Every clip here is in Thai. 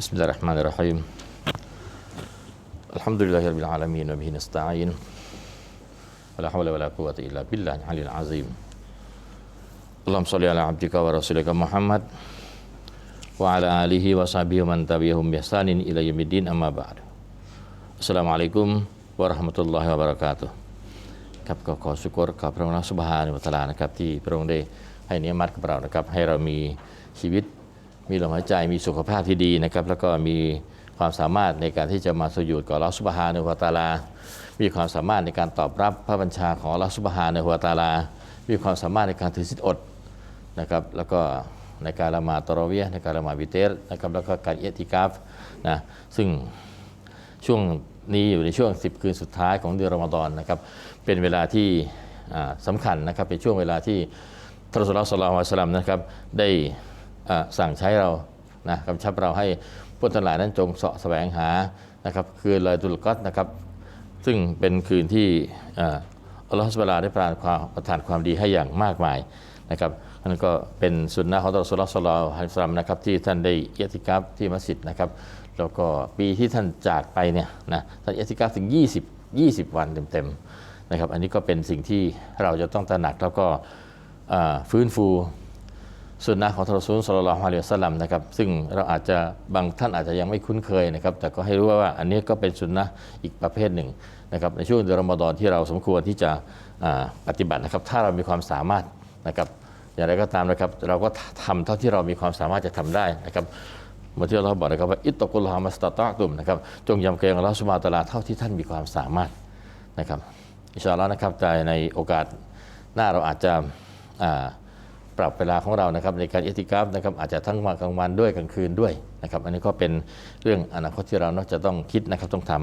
بسم الله الرحمن الرحيم الحمد لله رب العالمين وبه نستعين ولا حول ولا قوة إلا بالله العلي العظيم اللهم صل على عبدك ورسولك محمد وعلى آله وصحبه ومن تبعهم بإحسان إلى يوم الدين أما بعد السلام عليكم ورحمة الله وبركاته ครับก็ขอสุกรกับพระองค์สุบฮานุตะอาลานะครับที่พระองค์ได้ให้เนียมัดกับเรานะครับให้เรามีชีวิต มีลมหายใจมีสุขภาพที่ดีนะครับ แล้วก็มีความสามารถในการที่จะมาสยุดกับลอสุบฮานุตะอาลา มีความสามารถในการตอบรับพระบัญชาของลอสุบฮานุตะอาลา มีความสามารถในการถือศีลอดนะครับ แล้วก็ในการละหมาดตราะเวียในการละหมาดวิเตรนะครับ แล้วก็การเอติกาฟนะ ซึ่งช่วงนี้อยู่ในช่วง 10 คืนสุดท้ายของเดือนรอมฎอนนะครับ เป็นเวลาที่อ่าสำคัญนะครับ เป็นช่วงเวลาที่ทรสุลลอฮ์สลลัลลอฮุอะลัยฮิวะสลัมนะครับ ได้ สั่งใช้เรานะกำชับเราให้พุทธทั้งหลายนั้นจงเสาะแสวงหานะครับคือลอยตุลกัดนะครับซึ่งเป็นคืนที่อัลลอฮฺสุบลาได้ประทานความประทานความดีให้อย่างมากมายนะครับนั่นก็เป็นสุนนะของอัลลอสุลลัลอฮุอะลัยฮิวะสัลลัมนะครับที่ท่านได้เอติกัฟที่มัสยิดนะครับแล้วก็ปีที่ท่านจากไปเนี่ยนะท่านเอติกัฟถึง 20 20 วันเต็มๆนะครับอันนี้ก็เป็นสิ่งที่เราจะต้องตระหนักแล้วก็ฟื้นฟู สุนนะของทรซูลสลลัลฮุอะลัยสัลัมนะครับซึ่งเราอาจจะบางท่านอาจจะยังไม่คุ้นเคยนะครับแต่ก็ให้รู้ว่าอันนี้ก็เป็นสุนนะอีกประเภทหนึ่งนะครับในช่วงเดือนรอมฎอนที่เราสมควรที่จะปฏิบัตินะครับถ้าเรามีความสามารถนะครับอย่างไรก็ตามนะครับเราก็ทำเท่าที่เรามีความสามารถจะทำได้นะครับเมื่อที่เราบอกนะครับว่าอิตตกุลฮามัสตาตะตุมนะครับจงยำเกรงอัลลอฮฺสุบฮาตะอาลาเท่าที่ท่านมีความสามารถนะครับอิชาอัลลอฮ์นะครับแต่ในโอกาสหน้าเราอาจจะอ่า ปรับเวลาของเรานะครับในการเอติกราฟนะครับอาจจะทั้งวันกลางวันด้วยกลางคืนด้วยนะครับอันนี้ก็เป็นเรื่องอนาคตที่เราเนาจะต้องคิดนะครับต้องทำ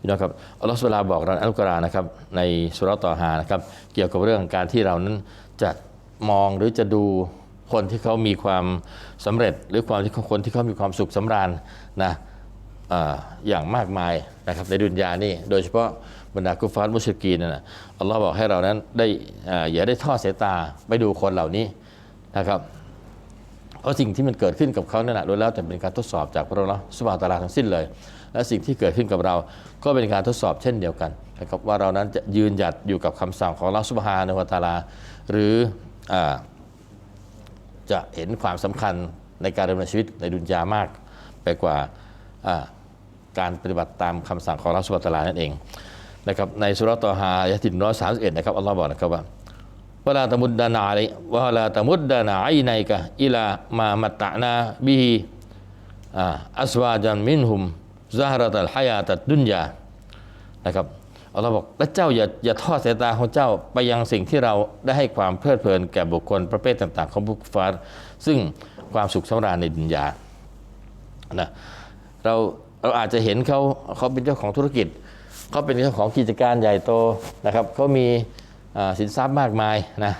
พี่น้องครับอัลลอฮฺสุบฮานะฮูวลาบอกเราในอัลกุรอานนะครับในสุราะห์ตอฮานะครับเกี่ยวกับเรื่องการที่เรานั้นจะมองหรือจะดูคนที่เขามีความสำเร็จ หรือความที่คนที่เขามีความสุขสำราญนะ อย่างมากมายนะครับในดุนยานี่โดยเฉพาะบรรดากุฟาร์มุชริกีนนนะอัลลอฮ์บอกให้เรานั้นได้อย่าได้ทอดสายตาไปดูคนเหล่านี้นะครับ เพราะสิ่งที่มันเกิดขึ้นกับเขาเนั่นแหละโดยแล้วแต่เป็นการทดสอบจากพระองค์สุบานตาลาทั้งสิ้นเลย และสิ่งที่เกิดขึ้นกับเราก็เป็นการทดสอบเช่นเดียวกันนะครับว่าเรานั้นจะยืนหยัดอยู่กับคำสั่งของเราสุบฮานะฮูวตาลา หรืออจะเห็นความสำคัญในการดำเนินชีวิตในดุนยามากไปกว่า การปฏิบัติตามคำสั่งของรัสุบตลานั่นเองนะครับในสุรตอฮายะตินร้อยสามสิบเอ็ดนะครับอัลลอฮ์บอกนะครับว่าวลาตะมุดดานาอะลัยวลาตะมุดดานาไอไนกะอิลามามัตตะนาบิฮิอัสวาจันมินหุมซาฮรตัลฮายาตัดดุนยานะครับอัลลอฮ์บอกและเจ้าอย่าอย่าทอดสายตาของเจ้าไปยังสิ่งที่เราได้ให้ความเพลิดเพลินแก่บุคคลประเภทต่าง ๆ ของบุคฟาร์ซึ่งความสุขสำราญในดุนยานะ เราเราอาจจะเห็นเขาเขาเป็นเจ้าของธุรกิจเขาเป็นเจ้าของกิจการใหญ่โตนะครับเขามีสินทรัพย์มากมายนะ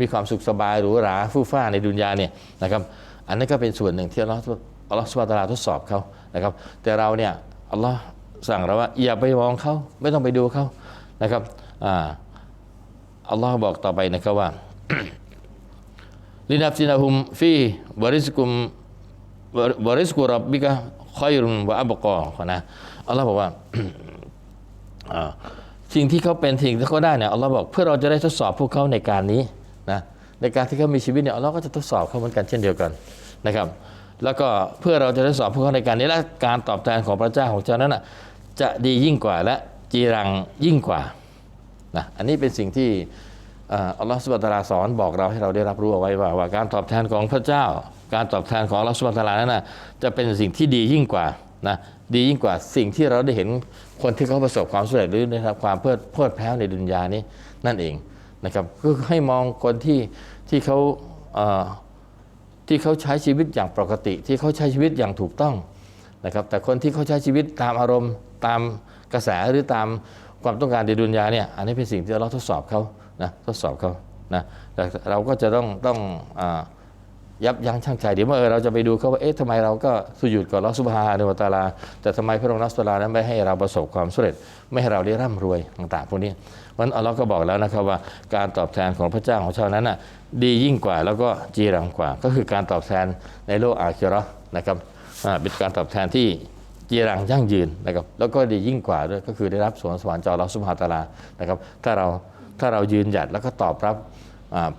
มีความสุขสบายหรูหราฟู่ฟ้าในดุนยาเนี่ยนะครับอันนั้นก็เป็นส่วนหนึ่งที่อัลลอฮฺอัลลอฮฺสุบฮาตาลาทดสอบเขานะครับ แต่เราเนี่ยอัลลอฮ์สั่งเราว่าอย่าไปมองเขาไม่ต้องไปดูเขานะครับอัลลอฮ์บอกต่อไปนะครับว่าลินับซินะฮุมฟีบริสกุมบริสกุรับบิกะ คอยรุนวะอับกอนะอัลลอฮ์บอกว่าสิ่งที่เขาเป็นสิ่งที่เขาได้เนี่ยอัลลอฮ์บอกเพื่อเราจะได้ทดสอบพวกเขาในการนี้นะในการที่เขามีชีวิตเนี่ยอัลลอฮ์ก็จะทดสอบเขาเหมือนกันเช่นเดียวกันนะครับ แล้วก็เพื่อเราจะได้สอบพวกเขาในการนี้และการตอบแทนของพระเจ้าของเจ้านั้นนะจะดียิ่งกว่าและจีรังยิ่งกว่านะอันนี้เป็นสิ่งที่อัลลอฮฺสุบตาลาสอนบอกเราให้เราได้รับรู้เอาไว้ว่าว่าการตอบแทนของพระเจ้า การตอบแทนของอัลลอฮฺสุบฮานะฮูวะตลานั้นนะจะเป็นสิ่งที่ดียิ่งกว่านะดียิ่งกว่าสิ่งที่เราได้เห็นคนที่เขาประสบความสำเร็จหรือได้รับความเพลิดเพลิดเพลินในดุนยานี้นั่นเองนะครับก็ให้มองคนที่ที่เขาเที่เขาใช้ชีวิตอย่างปกติ ที่เขาใช้ชีวิตอย่างถูกต้องนะครับแต่คนที่เขาใช้ชีวิตตามอารมณ์ตามกระแสหรือตามความต้องการในดุนยาเนี่ยอันนี้เป็นสิ่งที่เราทดสอบเขานะทดสอบเขานะแต่เราก็จะต้องต้องอ ยับยั้งชั่งใจเดี๋ยวเมื่อเราจะไปดูเขาว่าเอ๊ะทำไมเราก็สุยุดกับลอสุบฮานุวตาลา แต่ทำไมพระองค์นัสตาลานั้นไม่ให้เราประสบความสำเร็จ ไม่ให้เราได้ร่ำรวยต่างๆพวกนี้วันอัลลอฮ์ก็บอกแล้วนะครับว่าการตอบแทนของพระเจ้าของชาวนั้นน่ะดียิ่งกว่าแล้วก็จีรังกว่า ก็คือการตอบแทนในโลกอาคิราะห์นะครับเป็นการตอบแทนที่จีรังยั่งยืนนะครับแล้วก็ดียิ่งกว่าด้วยก็คือได้รับสวนสวรรค์จอลลอสุบฮาตาลานะครับถ้าเราถ้าเรายืนหยัดแล้วก็ตอบรับ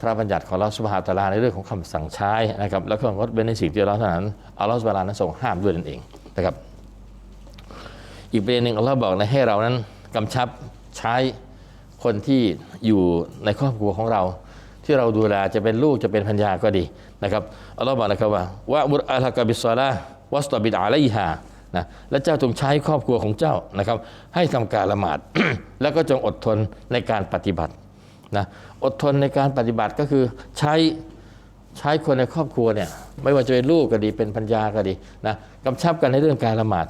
พระบัญญัติของอัลอสุบฮาตาลาในเรื่องของคำสั่งใช้นะครับแล้วก็งดเว้นในสิ่งที่อัลลอฮฺนั้นอัลลอฮฺสุบฮานะฮูวะตลานั้นทรงห้ามด้วยนั่นเองนะครับอีกประเด็นหนึ่งอัลลอฮฺบอกในให้เรานั้นกำชับใช้คนที่อยู่ในครอบครัวของเรา ที่เราดูแลจะเป็นลูกจะเป็นพัญญาก็ดีนะครับอัลลอฮฺบอกนะครับว่าว่ามุรอัลกบิสซาลาวัสตบิดอะลัยฮานะและเจ้าจงใช้ครอบครัวของเจ้านะครับ ให้ทำการละหมาด แล้วก็จงอดทนในการปฏิบัติ นะอดทนในการปฏิบัติก็คือใช้ใช้คนในครอบครัวเนี่ยไม่ว่าจะเป็นลูกก็ดีเป็นพัญญาก็ดีนะกำชับกันในเรื่องการละหมาด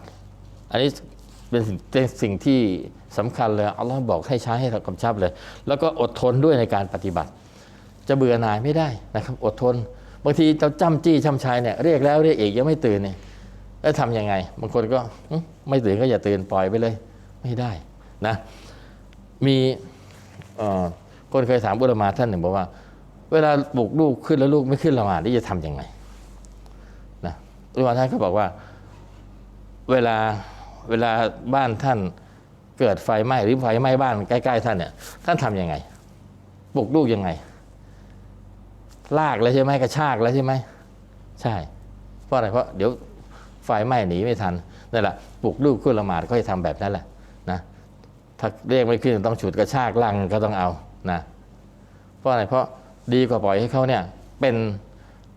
อันนี้เป็นสิ่งเป็นสิ่งที่สำคัญเลยอัลลอฮ์บอกให้ใช้ให้เรากำชับเลย แล้วก็อดทนด้วยในการปฏิบัติ จะเบื่อหน่ายไม่ได้นะครับ อดทน บางทีเราจ้ำจี้ช้ำชัยเนี่ยเรียกแล้วเรียกอีกยังไม่ตื่นเนี่ยแล้วทำยังไง บางคนก็ไม่ตื่นก็อย่าตื่นปล่อยไปเลย ไม่ได้นะมีเอ่อ คนเคยถามอุลมาท่านหนึ่งบอกว่า เวลาปลุกลูกขึ้นแล้วลูกไม่ขึ้นละหมาดนี่จะทำยังไงนะอุลามาท่านก็บอกว่า เวลาเวลาบ้านท่านเกิดไฟไหม้หรือไฟไหม้บ้านใกล้ๆท่านเนี่ยท่านทำยังไงปลุกลูกยังไง ลากแล้วใช่ไหมกระชากแล้วใช่ไหมใช่ เพราะอะไรเพราะเดี๋ยวไฟไหม้หนีไม่ทันนั่นแหละปลุกลูกขึ้นละหมาดก็จะทำแบบนั้นแหละนะถ้าเรียกไม่ขึ้นต้องฉุดกระชากลังก็ต้องเอา นะเพราะอะไรเพราะดีกว่าปล่อยให้เขาเนี่ยเป็น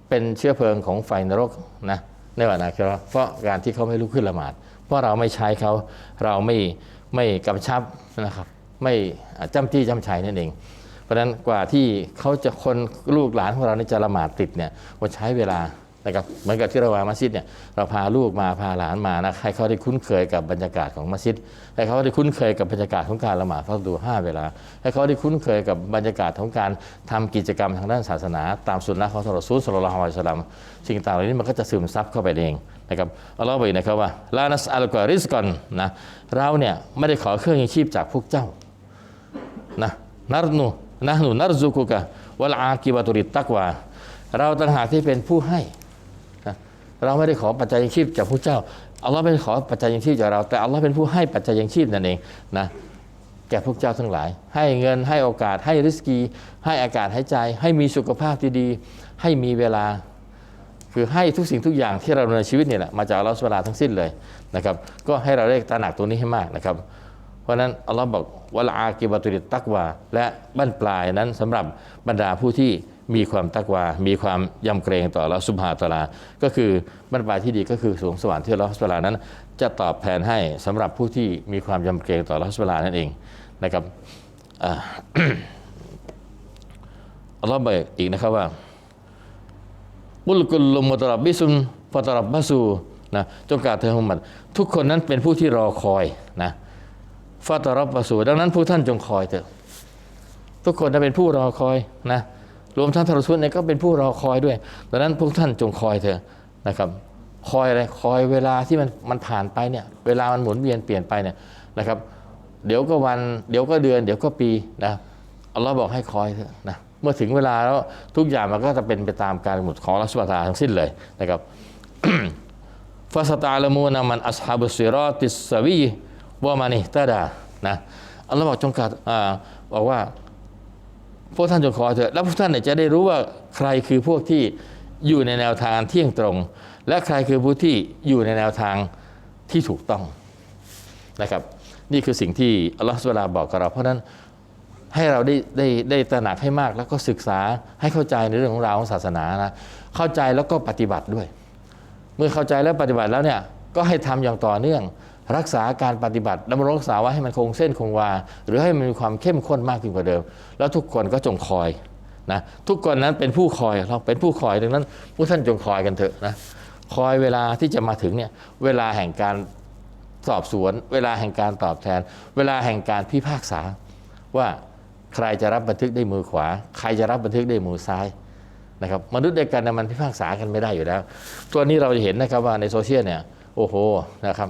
เป็นเชื้อเพลิงของไฟนรกนะในวันนะครับเพราะการที่เขาไม่ลุกขึ้นละหมาด เพราะเราไม่ใช้เขาเราไม่ไม่กำชับนะครับ ไม่จำจี้จำชัยนั่นเอง เพราะฉะนั้นกว่าที่เขาจะคนลูกหลานของเรานี่จะละหมาดติดเนี่ยว่าใช้เวลา นะครับเหมือนกับที่เราวามัสยิดเนี่ยเราพาลูกมาพาหลานมานะให้เขาได้คุ้นเคยกับบรรยากาศของมัสยิดให้เขาได้คุ้นเคยกับบรรยากาศของการละหมาดฟักดูห้าเวลา ให้เขาได้คุ้นเคยกับบรรยากาศของการทำกิจกรรมทางด้านศาสนา ตามสุนนะของทรซูลสลลัลลอฮุอะลัยฮิวสลัมสิ่งต่างเหล่านี้มันก็จะซึมซับเข้าไปเองนะครับเอัลลอฮ์บอกอีกนะครับว่าลานัสอัลกอริสกอนนะเราเนี่ยไม่ได้ขอเครื่องยังชีพจากพวกเจ้านะนารนูนะหนูนารซุกุกะวลอากิบะตุริตตักวาเราต่างหากที่เป็นผู้ให้ เราไม่ได้ขอปัจจัยยังชีพจากพระเจ้าอัลลอฮ์ไม่ได้ขอปัจจัยยังชีพจากเรา แต่อัลลอฮ์เป็นผู้ให้ปัจจัยยังชีพนั่นเองนะแก่พวกเจ้าทั้งหลาย ให้เงินให้โอกาสให้ริสกี ให้อากาศหายใจ ให้มีสุขภาพที่ดีให้มีเวลา คือให้ทุกสิ่งทุกอย่างที่เราดำเนชีวิตเนี่ยแหละมาจากอัลลอฮฺสุบฮานะฮูวลาทั้งสิ้นเลยนะครับก็ให้เราได้ตระหนักตรงนี้ให้มากนะครับ เพราะนั้นอัลลอฮ์บอกวะลาอากิบตุริตตักวาและบั้นปลายนั้นสำหรับบรรดาผู้ที่ มีความตักวา มีความยำเกรงต่ออัลลอฮ์สุบฮาตะอาลา ก็คือบั้นปลายที่ดีก็คือสวงสวรรค์ที่อัลลอฮ์สุบฮาลานั้น จะตอบแทนให้สำหรับผู้ที่มีความยำเกรงต่ออัลลอฮ์สุบฮาลานั่นเองนะครับอ่าอัลลอฮ์บอกอีกนะครับว่าบุลกุลลมุตรับบิซุนฟตรับบาสูนะจงกล่าวเถิดมุฮัมมัดทุกคนนั้นเป็นผู้ที่รอคอยนะฟะตรับบาสูดังนั้นผู้ท่านจงคอยเถอะทุกคนนั้นเป็นผู้รอคอยนะ รวมทั้งทารสุนเนี่ยก็เป็นผู้รอคอยด้วยดังนั้นพวกท่านจงคอยเถอะนะครับ คอยอะไรคอยเวลาที่มันมันผ่านไปเนี่ยเวลามันหมุนเวียนเปลี่ยนไปเนี่ยนะครับ เดี๋ยวก็วันเดี๋ยวก็เดือน เดี๋ยวก็ปีนะอัลลอฮ์บอกให้คอยเถอะนะเมื่อถึงเวลาแล้วทุกอย่างมันก็จะเป็นไปตามการหนดของอัลลอฮ์สุบฮานะฮูวะตาทั้งสิ้นเลยนะครับฟาสตาลมูนามันอัสฮาบุซิรอติสสวีวะมานิตาดานะอัลลอฮ์บอกจงกล่าวอ่าบอกว่า พวกท่านจงคอเถอะแล้วพวกท่านจะได้รู้ว่าใครคือพวกที่อยู่ในแนวทางเที่ยงตรง และใครคือผู้ที่อยู่ในแนวทางที่ถูกต้องนะครับ นี่คือสิ่งที่อัลลอฮฺสุบฮานะฮูวะตาลาบอกกับเรา เพราะนั้นให้เราได้ได้ได้ตระหนักให้มากแล้วก็ศึกษาให้เข้าใจในเรื่องของราวของศาสนานะเข้าใจแล้วก็ปฏิบัติด้วย เมื่อเข้าใจและปฏิบัติแล้วเนี่ยก็ให้ทำอย่างต่อเนื่อง รักษาการปฏิบัติดำรงรักษาไว้ให้มันคงเส้นคงวา หรือให้มันมีความเข้มข้นมากขึ้นกว่าเดิม แล้วทุกคนก็จงคอยนะทุกคนนั้นเป็นผู้คอยเราเป็นผู้คอยดังนั้นผู้ท่านจงคอยกันเถอะนะคอยเวลาที่จะมาถึงเนี่ยเวลาแห่งการสอบสวน เวลาแห่งการตอบแทน เวลาแห่งการพิพากษา ว่าใครจะรับบันทึกได้มือขวา ใครจะรับบันทึกได้มือซ้ายนะครับมนุษย์ด้วยกันนะมันพิพากษากันไม่ได้อยู่แล้ว ตัวนี้เราจะเห็นนะครับว่าในโซเชียลเนี่ยโอ้โหนะครับ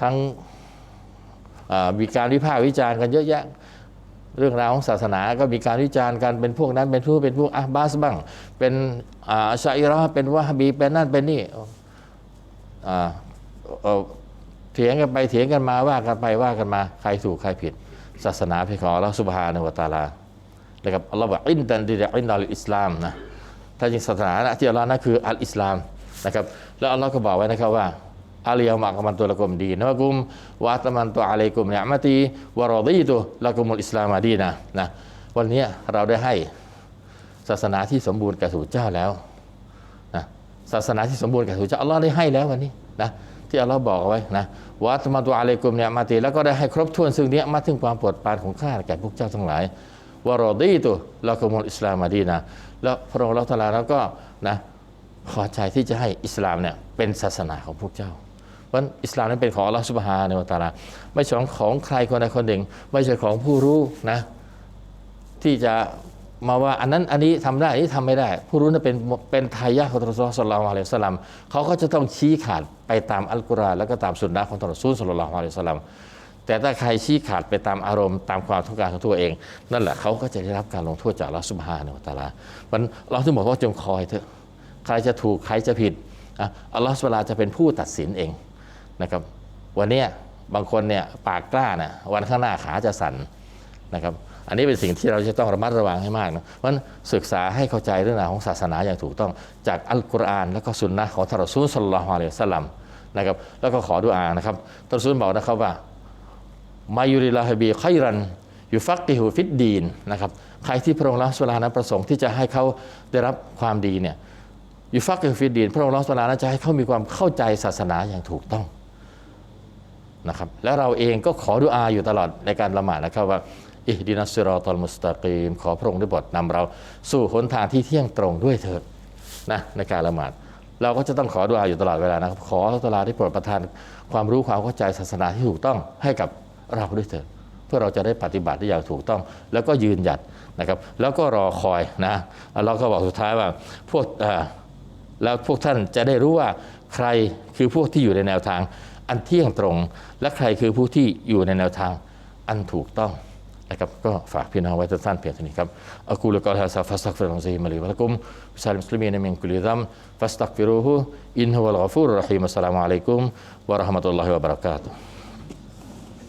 ทั้งมีการวิพากษ์วิจารณ์กันเยอะแยะ เรื่องราวของศาสนาก็มีการวิจารณ์กันเป็นพวกนั้นเป็นผู้เป็นพวกอาบาสบ้าง เป็นอ่าอัชชัยราะเป็นวะฮบีเป็นนั่นเป็นนี่เถียงกันไปเถียงกันมาว่ากันไปว่ากันมาใครถูกใครผิด ศาสนาเป็นของอัลลอฮฺสุบฮานะวะตาลานะครับอัลลอฮฺบอกอินตันดิอินนัลอิสลามนะถ้าจริงศาสนาที่อัลลอฮ์นั่นคืออัลอิสลามนะครับแล้วอัลลอฮ์ก็บอกไว้นะครับว่า อาลียามะกัมันตุละกุมดีนะกุมวะตะมันตุอะลัยกุมเนียมะตีวะรดีตุละกุมุลอิสลามดีนะนะวันนี้เราได้ให้ศาสนาที่สมบูรณ์แก่สู่เจ้าแล้วนะศาสนาที่สมบูรณ์แก่สู่เจ้าอัลลอฮ์ได้ให้แล้ววันนี้นะที่อัลลอฮ์บอกเอาไว้นะวะตมันตุอะลัยกุมเนี่ยมะตีแล้วก็ได้ให้ครบถ้วนซึ่งเนี้ยมาถึงความโปรดปรานของข้าแก่พวกเจ้าทั้งหลายวารอดีตุละกุมุลอิสลามดีนะแล้วพระองค์เราตลาเราก็นะพอใจที่จะให้อิสลามเนี่ยเป็นศาสนาของพวกเจ้า เพราะอิสลามนั้นเป็นของอัลลอฮฺสุบฮานะวะตาลาไม่ใช่ของใครคนใดคนหนึ่ง ไม่ใช่ของผู้รู้นะ ที่จะมาว่าอันนั้นอันนี้ทำได้อันนี้ทำไม่ได้ ผู้รู้นั้นเป็นเป็นทายาทของรอซูลสัลลัลลอฮุอะลัยฮิวะสัลัมเขาก็จะต้องชี้ขาดไปตามอัลกุรอานแล้วก็ตามสุนนะของรอซูลสัลลัลลอฮุอะลัยฮิวะสัลัมแต่ถ้าใครชี้ขาดไปตามอารมณ์ตามความต้องการของตัวเอง นั่นแหละเขาก็จะได้รับการลงโทษจากอัลลอฮฺสุบฮานะฮูวะตาลามันเราถึงบอกว่าจงคอยเถอะใครจะถูกใครจะผิดอัลลอฮฺสุบฮานะฮูวะตะอาลาจะเป็นผู้ตัดสินเอง นะครับ วันนี้บางคนเนี่ยปากกล้านะวันข้างหน้าขาจะสั่นนะครับ อันนี้เป็นสิ่งที่เราจะต้องระมัดระวังให้มากนะเพราะนั้นศึกษาให้เข้าใจเรื่องราวของศาสนาอย่างถูกต้องจากอัลกุรอาน แล้วก็สุนนะของท่านรอซูลสัลลัลฮุอะลัยวสลัมนะครับ แล้วก็ขอดุอานะครับท่านรอซูลบอกนะครับว่ามายุริลาฮบีไครันอยู่ฟักกิฮูฟิดดีนนะครับใครที่พระองค์ละสุลานั้นประสงค์ที่จะให้เขาได้รับความดีเนี่ยอยู่ฟักกิฮูฟิดดีนพระองค์ละสุลานั้นจะให้เขามีความเข้าใจศาสนาอย่างถูกต้อง นะครับแล้วเราเองก็ขอดุอาอยู่ตลอดในการละหมาดนะครับว่าอิดินัสซิรอตัลมุสตากีมขอพระองค์ได้บทนำเราสู่หนทางที่เที่ยงตรงด้วยเถิดนะในการละหมาด เราก็จะต้องขอดุอาอยู่ตลอดเวลานะครับขออัลลอฮฺตลาที่โปรดประทานความรู้ความเข้าใจศาสนาที่ถูกต้องให้กับเราด้วยเถิดเพื่อเราจะได้ปฏิบัติได้อย่างถูกต้อง แล้วก็ยืนหยัดนะครับ แล้วก็รอคอยนะเราก็บอกสุดท้ายว่าพวกแล้วพวกท่านจะได้รู้ว่าใครคือพวกที่อยู่ในแนวทาง อันเที่ยงตรง และใครคือผู้ที่อยู่ในแนวทางอันถูกต้องนะครับก็ฝากพี่น้องไว้สั้นๆเพียงเท่านี้ครับอักูลกอลฮะซาฟัสตักฟิรุลซีมาลีวะลักุมซาลิมสลิมีนมินกุลิซัมฟัสตักฟิรูฮูอินฮุวัลกอฟูรรรหีมัสสลามุอะลัยกุมวะราะห์มะตุลลอฮิวะบะเราะกาตุฮ์